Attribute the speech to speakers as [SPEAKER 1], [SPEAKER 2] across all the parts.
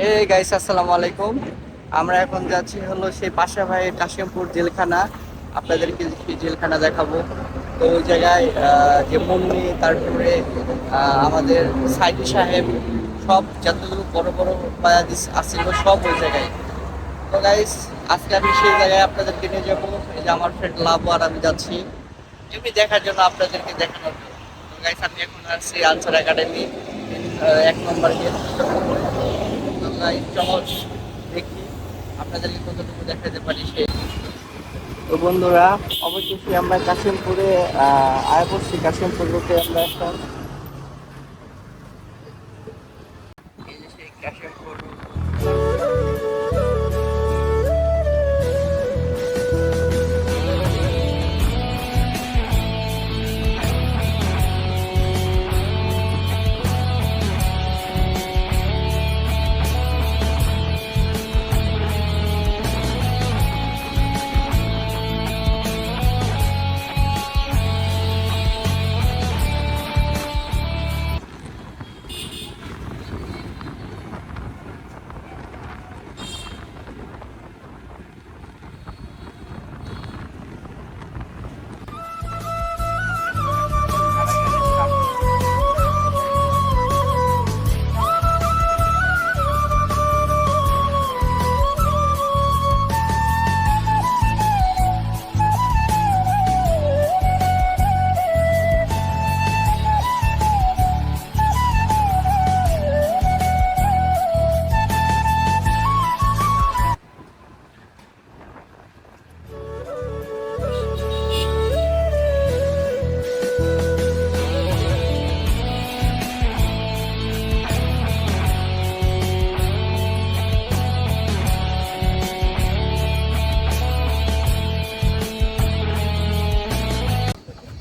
[SPEAKER 1] Hey guys আসসালামু আলাইকুম। আমরা এখন যাচ্ছি হলো সেই পাশা ভাই কাশিমপুর জেলখানা। আপনাদেরকে সেই জেলখানা দেখাবো। তো ওই জায়গায় যে মুন্নি, তারপরে আমাদের সাইদি সাহেব, সব যতগুলো বড় বড় বায়াদিস আসছিল সব ওই জায়গায়। তো গাইস আজকে আমি সেই জায়গায় আপনাদেরকে নিয়ে যাব। এই যে আমার ফ্রেন্ড লাভ আর আমি যাচ্ছি। এমনি দেখার জন্য আপনাদেরকে দেখানোর। তো গাইস আমি এখন আসছি আনসার একাডেমি এক নম্বর গেট। দেখি। আপনাদেরকে কতটুকু দেখাতে পারি সে তো বন্ধুরা, অবশেষে আমরা কাশিমপুরে আয় করছি কাশিমপুর আমরা এখন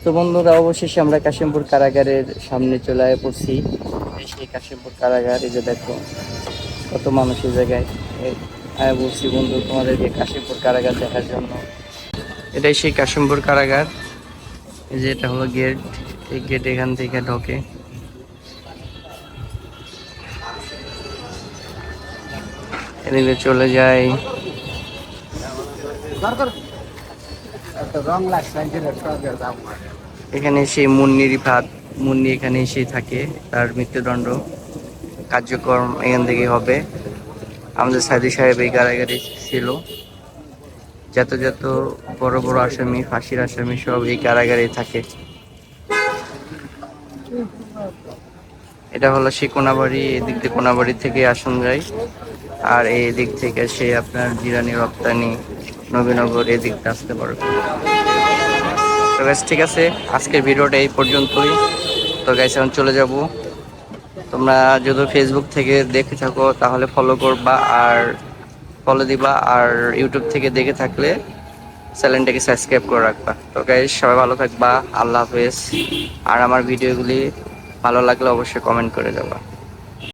[SPEAKER 1] তো বন্ধুরা, অবশেষে আমরা কাশিমপুর কারাগারের সামনে চলে পড়ছি। সেই কাশিমপুর কারাগার, এই যে দেখো, কত মানুষ এই জায়গায় আয় বলছি বন্ধু, তোমাদেরকে কাশিমপুর কারাগার দেখার জন্য। এটাই সেই কাশিমপুর কারাগার। এই যে এটা হলো গেট, এই গেট এখান থেকে ঢোকে। চলে যায় এখানে সেই মুন্নির ভাত, মুন্নি এখানে এসেই থাকে, তার মৃত্যুদণ্ড কার্যক্রম এখান থেকে হবে। আমাদের সাদি সাহেব এই কারাগারে ছিল। যত যত বড় বড় আসামি, ফাঁসির আসামি সব এই কারাগারে থাকে। এটা হলো সেই কোনাবাড়ি, এদিক দিয়ে কোনাবাড়ি থেকে আসন যায়। আর এই দিক থেকে সে আপনার জিরানি রপ্তানি নবীনগর এদিক দিয়ে আসতে পারবে তো গাইস ঠিক আছে, আজকের ভিডিওটা এই পর্যন্তই। তো গাইস এখন চলে যাব। তোমরা যদি ফেসবুক থেকে দেখে থাকো, তাহলে ফলো করবা আর ফলো দিবা আর ইউটিউব থেকে দেখে থাকলে চ্যানেলটাকে সাবস্ক্রাইব করে রাখবা। তো গাইস সবাই ভালো থাকবা, আল্লাহ হাফেজ। আর আমার ভিডিওগুলি ভালো লাগলে অবশ্যই কমেন্ট করে যাবা।